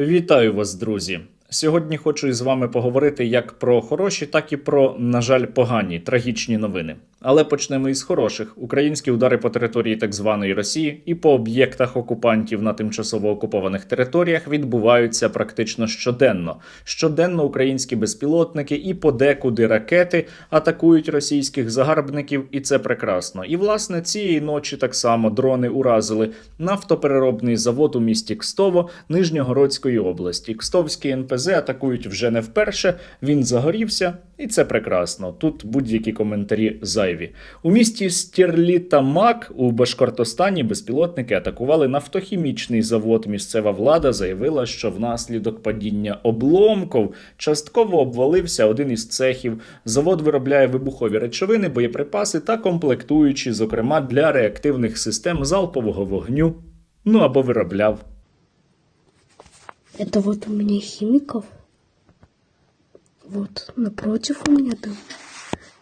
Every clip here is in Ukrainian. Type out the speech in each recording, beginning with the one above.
Вітаю вас, друзі! Сьогодні хочу із вами поговорити як про хороші, так і про, на жаль, погані трагічні новини. Але почнемо із хороших: українські удари по території так званої Росії і по об'єктах окупантів на тимчасово окупованих територіях відбуваються практично щоденно. Щоденно українські безпілотники і подекуди ракети атакують російських загарбників, і це прекрасно. І власне цієї ночі так само дрони уразили нафтопереробний завод у місті Кстово Нижньогородської області. Кстовські НПЗ атакують вже не вперше. Він загорівся, і це прекрасно. Тут будь-які коментарі зайві. У місті Стерлітамак у Башкортостані безпілотники атакували нафтохімічний завод. Місцева влада заявила, що внаслідок падіння обломків частково обвалився один із цехів. Завод виробляє вибухові речовини, боєприпаси та комплектуючі, зокрема для реактивних систем залпового вогню. Ну або виробляв. Это вот у меня химиков. Вот напротив у меня там.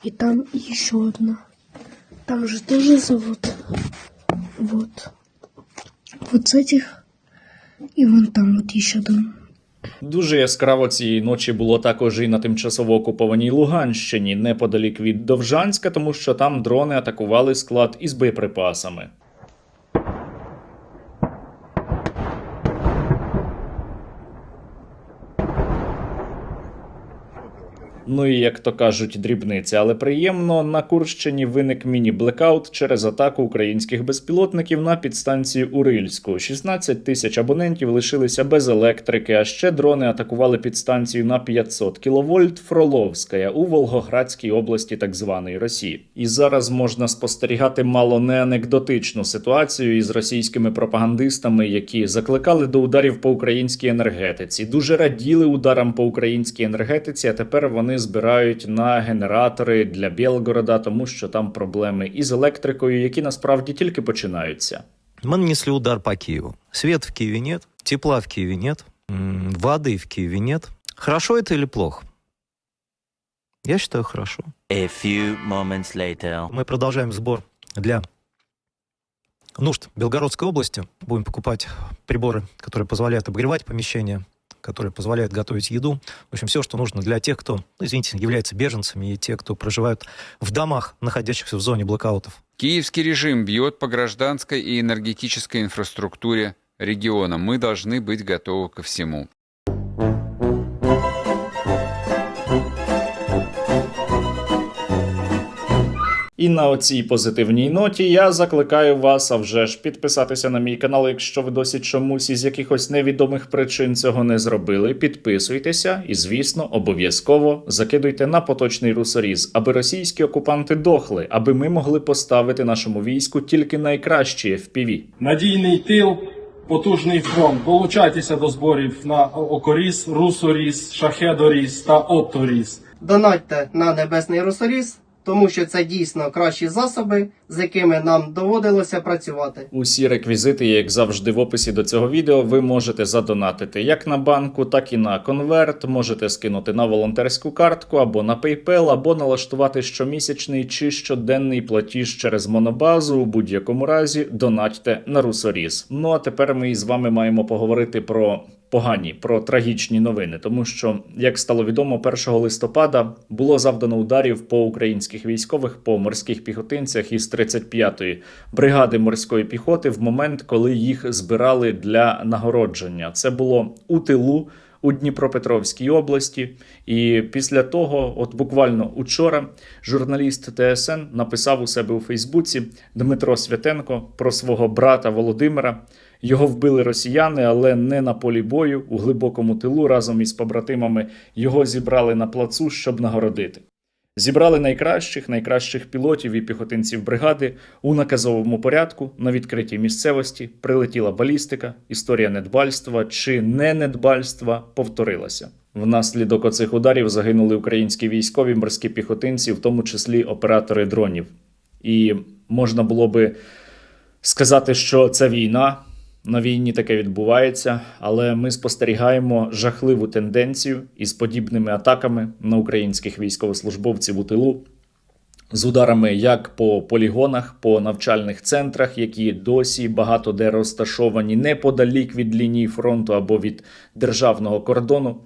И там еще одна. Там же тоже завод. Вот. Вот с этих. И вон там вот еще дом. Дуже яскраво цієї ночі було також і на тимчасово окупованій Луганщині, неподалік від Довжанська, тому що там дрони атакували склад із боєприпасами. Ну і як то кажуть, дрібниця, але приємно на Курщині виник міні-блекаут через атаку українських безпілотників на підстанцію Урильську. 16 тисяч абонентів лишилися без електрики, а ще дрони атакували підстанцію на 500 кВт Фроловська у Волгоградській області так званої Росії. І зараз можна спостерігати мало не анекдотичну ситуацію із російськими пропагандистами, які закликали до ударів по українській енергетиці, дуже раділи ударам по українській енергетиці. А тепер вони збирають на генератори для Білгорода, тому що там проблеми із електрикою, які насправді тільки починаються. Мы нанесли удар по Киеву. Света в Киеве нет, тепла в Киеве нет, м, воды в Киеве нет. Хорошо это или плохо? Я считаю, хорошо. A few moments later. Мы продолжаем сбор для нужд Белгородской области. Будем покупать приборы, которые позволяют обогревать помещения, которые позволяют готовить еду. В общем, все, что нужно для тех, кто, ну, извините, является беженцами и те, кто проживают в домах, находящихся в зоне блокаутов. Киевский режим бьет по гражданской и энергетической инфраструктуре региона. Мы должны быть готовы ко всему. І на оцій позитивній ноті я закликаю вас, а вже ж підписатися на мій канал, якщо ви досі чомусь із якихось невідомих причин цього не зробили. Підписуйтеся і, звісно, обов'язково закидуйте на поточний русоріз, аби російські окупанти дохли, аби ми могли поставити нашому війську тільки найкращі FPV. Надійний тил, потужний фронт. Долучайтеся до зборів на Окоріс, Русоріс, Шахедоріс та Опторіс. Донатьте на небесний русоріз, тому що це дійсно кращі засоби, з якими нам доводилося працювати. Усі реквізити, як завжди, в описі до цього відео, ви можете задонатити як на банку, так і на конверт. Можете скинути на волонтерську картку або на PayPal, або налаштувати щомісячний чи щоденний платіж через монобазу. У будь-якому разі донатьте на русоріз. Ну а тепер ми із вами маємо поговорити про. Погані про трагічні новини, тому що, як стало відомо, 1 листопада було завдано ударів по українських військових по морських піхотинцях із 35-ї бригади морської піхоти в момент, коли їх збирали для нагородження. Це було у тилу у Дніпропетровській області. І після того, от буквально учора, журналіст ТСН написав у себе у Фейсбуці Дмитро Святенко про свого брата Володимира. Його вбили росіяни, але не на полі бою у глибокому тилу разом із побратимами. Його зібрали на плацу, щоб нагородити. Зібрали найкращих, найкращих пілотів і піхотинців бригади у наказовому порядку на відкритій місцевості. Прилетіла балістика, історія недбальства чи не недбальства повторилася. Внаслідок оцих ударів загинули українські військові морські піхотинці, в тому числі оператори дронів. І можна було би сказати, що це війна. На війні таке відбувається, але ми спостерігаємо жахливу тенденцію із подібними атаками на українських військовослужбовців у тилу. з ударами як по полігонах, по навчальних центрах, які досі багато де розташовані неподалік від лінії фронту або від державного кордону.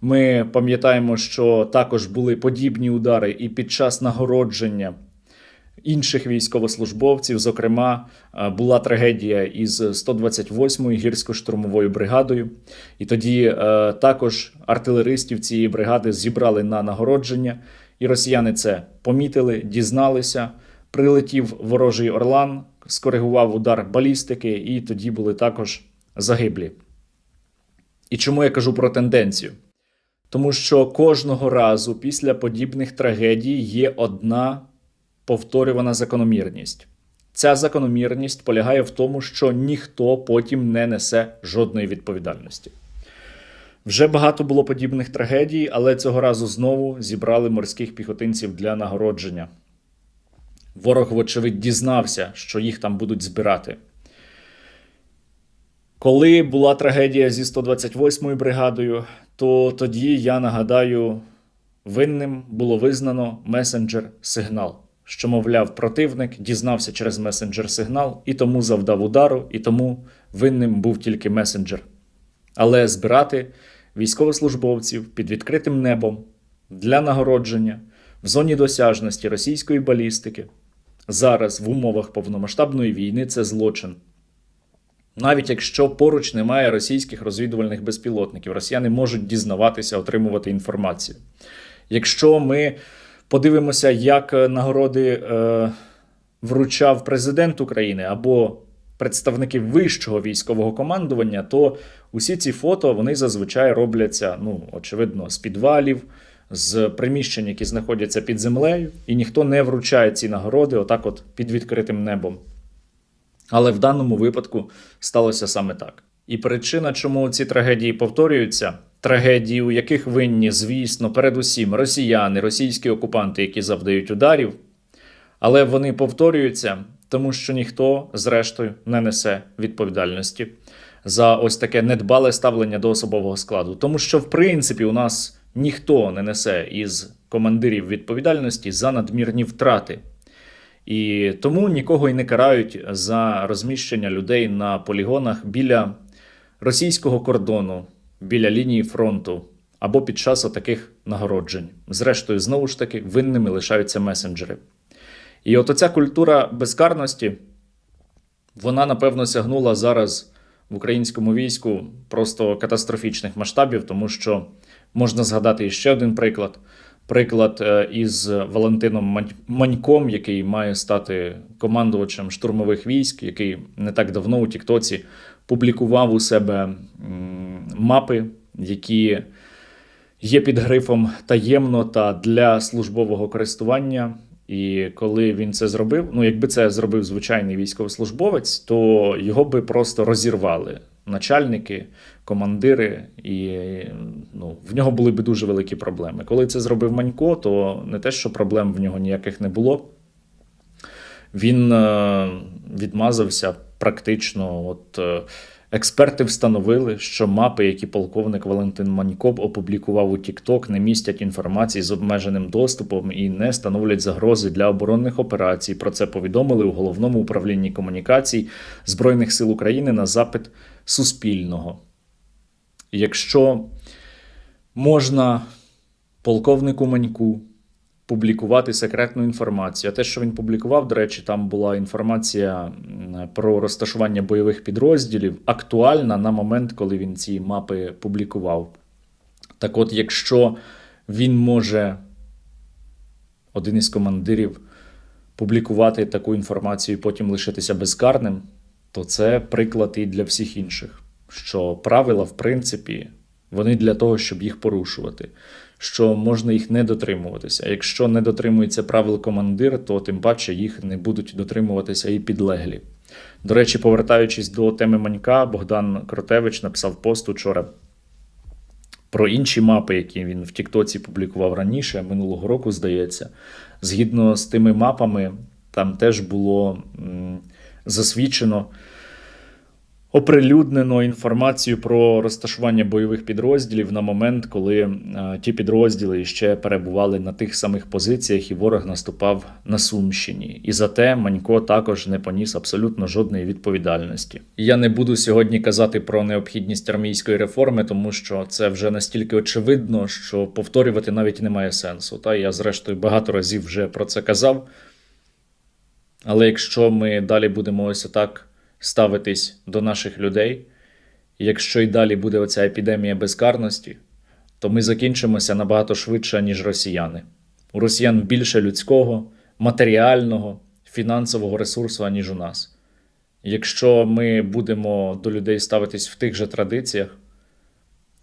Ми пам'ятаємо, що також були подібні удари і під час нагородження інших військовослужбовців. Зокрема, е, була трагедія із 128-ю гірсько-штурмовою бригадою. І тоді е, також артилеристів цієї бригади зібрали на нагородження, і росіяни це помітили, дізналися. Прилетів ворожий Орлан, скоригував удар балістики, і тоді були також загиблі. І чому я кажу про тенденцію? Тому що кожного разу після подібних трагедій є одна повторювана закономірність. Ця закономірність полягає в тому, що ніхто потім не несе жодної відповідальності. Вже багато було подібних трагедій, але цього разу знову зібрали морських піхотинців для нагородження. Ворог, вочевидь, дізнався, що їх там будуть збирати. Коли була трагедія зі 128-ю бригадою, то тоді я нагадаю, винним було визнано месенджер сигнал, що, мовляв, противник дізнався через месенджер сигнал і тому завдав удару, і тому винним був тільки месенджер. Але збирати військовослужбовців під відкритим небом для нагородження в зоні досяжності російської балістики зараз в умовах повномасштабної війни це злочин. Навіть якщо поруч немає російських розвідувальних безпілотників, росіяни можуть дізнаватися, отримувати інформацію. Якщо ми подивимося, як нагороди е, вручав президент України або представники вищого військового командування, то усі ці фото вони зазвичай робляться, ну, очевидно, з підвалів, з приміщень, які знаходяться під землею, і ніхто не вручає ці нагороди отак, от під відкритим небом. Але в даному випадку сталося саме так. І причина, чому ці трагедії повторюються, трагедії, у яких винні, звісно, передусім росіяни, російські окупанти, які завдають ударів, але вони повторюються, тому що ніхто, зрештою, не несе відповідальності за ось таке недбале ставлення до особового складу. Тому що, в принципі, у нас ніхто не несе із командирів відповідальності за надмірні втрати. І тому нікого й не карають за розміщення людей на полігонах біля російського кордону, біля лінії фронту або під час таких нагороджень. Зрештою, знову ж таки, винними лишаються месенджери. І от оця культура безкарності, вона, напевно, сягнула зараз в українському війську просто катастрофічних масштабів, тому що можна згадати ще один приклад. Приклад е, із Валентином Маньком, який має стати командувачем штурмових військ, який не так давно у Тіктоці публікував у себе мапи, які є під грифом таємно та для службового користування. І коли він це зробив, ну якби це зробив звичайний військовослужбовець, то його би просто розірвали начальники, командири, і ну, в нього були б дуже великі проблеми. Коли це зробив Манько, то не те, що проблем в нього ніяких не було. Він е, відмазався практично. От, е, експерти встановили, що мапи, які полковник Валентин Манько опублікував у TikTok, не містять інформації з обмеженим доступом і не становлять загрози для оборонних операцій. Про це повідомили у головному управлінні комунікацій Збройних сил України на запит Суспільного. Якщо можна полковнику Маньку публікувати секретну інформацію. А те, що він публікував, до речі, там була інформація про розташування бойових підрозділів, актуальна на момент, коли він ці мапи публікував. Так от, якщо він може, один із командирів, публікувати таку інформацію і потім лишитися безкарним, то це приклад і для всіх інших, що правила, в принципі, вони для того, щоб їх порушувати, що можна їх не дотримуватися. Якщо не дотримується правил командир, то тим паче їх не будуть дотримуватися і підлеглі. До речі, повертаючись до теми Манька, Богдан Кротевич написав пост учора про інші мапи, які він в Тіктоці публікував раніше, минулого року, здається. Згідно з тими мапами, там теж було засвідчено оприлюднено інформацію про розташування бойових підрозділів на момент, коли е, ті підрозділи ще перебували на тих самих позиціях, і ворог наступав на Сумщині. І за те Манько також не поніс абсолютно жодної відповідальності. Я не буду сьогодні казати про необхідність армійської реформи, тому що це вже настільки очевидно, що повторювати навіть немає сенсу. Та я, зрештою, багато разів вже про це казав. Але якщо ми далі будемо ось так ставитись до наших людей, якщо і далі буде оця епідемія безкарності, то ми закінчимося набагато швидше, ніж росіяни. У росіян більше людського, матеріального, фінансового ресурсу, аніж у нас. Якщо ми будемо до людей ставитись в тих же традиціях,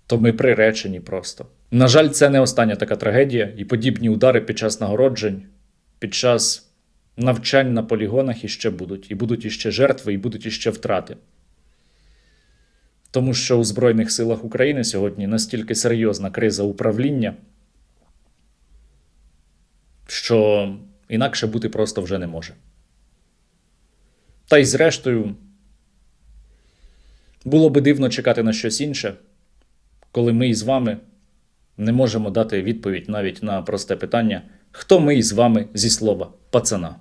то ми приречені просто. На жаль, це не остання така трагедія, і подібні удари під час нагороджень, під час навчань на полігонах іще будуть, і будуть іще жертви, і будуть іще втрати. Тому що у Збройних силах України сьогодні настільки серйозна криза управління, що інакше бути просто вже не може. Та й зрештою, було би дивно чекати на щось інше, коли ми із вами не можемо дати відповідь навіть на просте питання, хто ми із вами зі слова пацана.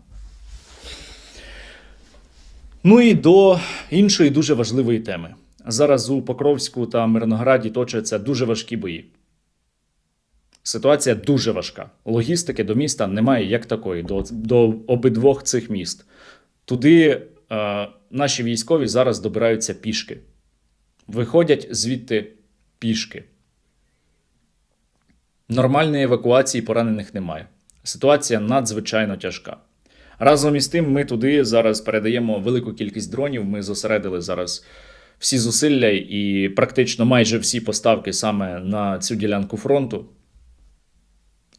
Ну і до іншої дуже важливої теми. Зараз у Покровську та Мирнограді точаться дуже важкі бої. Ситуація дуже важка. Логістики до міста немає як такої, до, до обидвох цих міст. Туди е, наші військові зараз добираються пішки. Виходять звідти пішки. Нормальної евакуації поранених немає. Ситуація надзвичайно тяжка. Разом із тим, ми туди зараз передаємо велику кількість дронів. Ми зосередили зараз всі зусилля і практично майже всі поставки саме на цю ділянку фронту.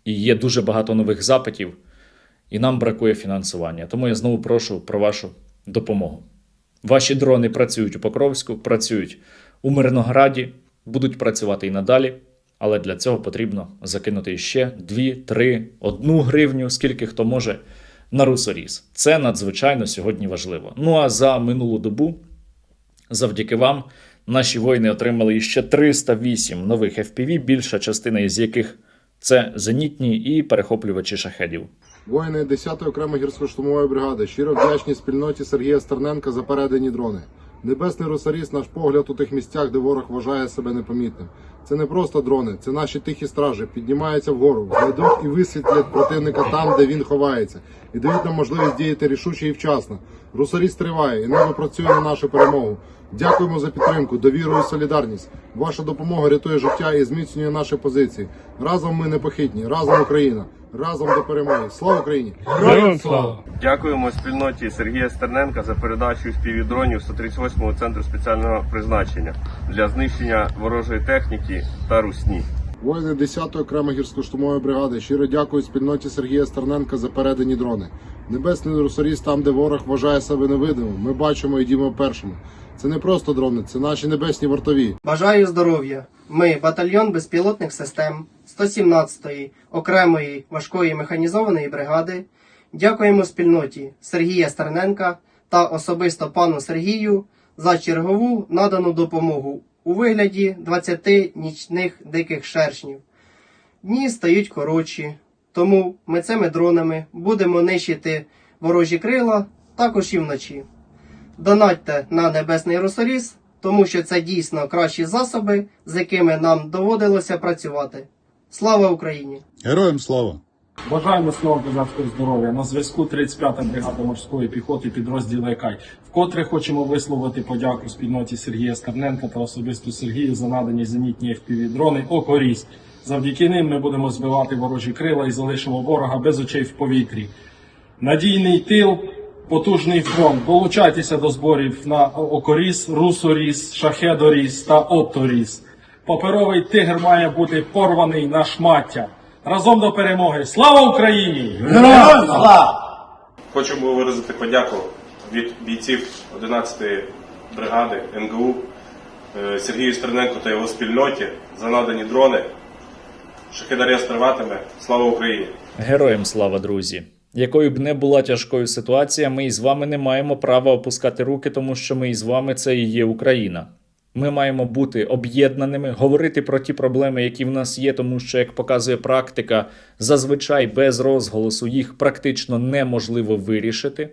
І є дуже багато нових запитів, і нам бракує фінансування. Тому я знову прошу про вашу допомогу. Ваші дрони працюють у Покровську, працюють у Мирнограді, будуть працювати і надалі. Але для цього потрібно закинути ще 2, 3, 1 гривню, скільки хто може, на русоріз. Це надзвичайно сьогодні важливо. Ну а за минулу добу, завдяки вам, наші воїни отримали ще 308 нових FPV, більша частина із яких це зенітні і перехоплювачі шахедів. Воїни 10-ї окремої гірсько-штурмової бригади щиро вдячні спільноті Сергія Стерненка за передані дрони. Небесний русаріс наш погляд у тих місцях, де ворог вважає себе непомітним. Це не просто дрони, це наші тихі стражі, піднімаються вгору, знайдуть і висвітлять противника там, де він ховається, і дають нам можливість діяти рішуче і вчасно. Русаріс триває, і небо працює на нашу перемогу. Дякуємо за підтримку, довіру і солідарність. Ваша допомога рятує життя і зміцнює наші позиції. Разом ми непохитні, разом Україна, разом до перемоги. Слава Україні! Дякуємо спільноті Сергія Стерненка за передачу співдронів 138-го центру спеціального призначення для знищення ворожої техніки та русні. Воїни 10-ї окремої гірсько-штурмової бригади щиро дякують спільноті Сергія Стерненка за передані дрони. Небесний русоріс там, де ворог вважає себе невидимим. Ми бачимо і діємо першими. Це не просто дрони, це наші небесні вартові. Бажаю здоров'я. Ми батальйон безпілотних систем 117-ї окремої важкої механізованої бригади. Дякуємо спільноті Сергія Стерненка та особисто пану Сергію за чергову надану допомогу у вигляді 20 нічних диких шершнів. Дні стають коротші, тому ми цими дронами будемо нищити ворожі крила також і вночі. Донатьте на небесний русоріз, тому що це дійсно кращі засоби, з якими нам доводилося працювати. Слава Україні! Героям слава! Бажаємо міцного козацького здоров'я. На зв'язку 35-та бригада морської піхоти підрозділ Якай. Вкотре хочемо висловити подяку спільноті Сергія Стерненка та особисто Сергію за надані зенітні FPV-дрони «Окоріс». Завдяки ним ми будемо збивати ворожі крила і залишимо ворога без очей в повітрі. Надійний тил, потужний фронт. Долучайтеся до зборів на Окоріс, Русоріс, Шахедоріс та Опторіс. Паперовий тигр має бути порваний на шмаття. Разом до перемоги. Слава Україні! Хочемо виразити подяку від бійців 11-ї бригади НГУ е, Сергію Стерненку та його спільноті за надані дрони. Шахедаря триватиме. Слава Україні! Героям слава, друзі! Якою б не була тяжкою ситуація, ми із вами не маємо права опускати руки, тому що ми із вами це і є Україна. Ми маємо бути об'єднаними, говорити про ті проблеми, які в нас є, тому що, як показує практика, зазвичай без розголосу їх практично неможливо вирішити.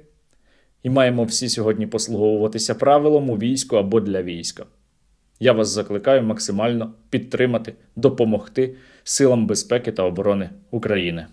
І маємо всі сьогодні послуговуватися правилом у війську або для війська. Я вас закликаю максимально підтримати, допомогти силам безпеки та оборони України.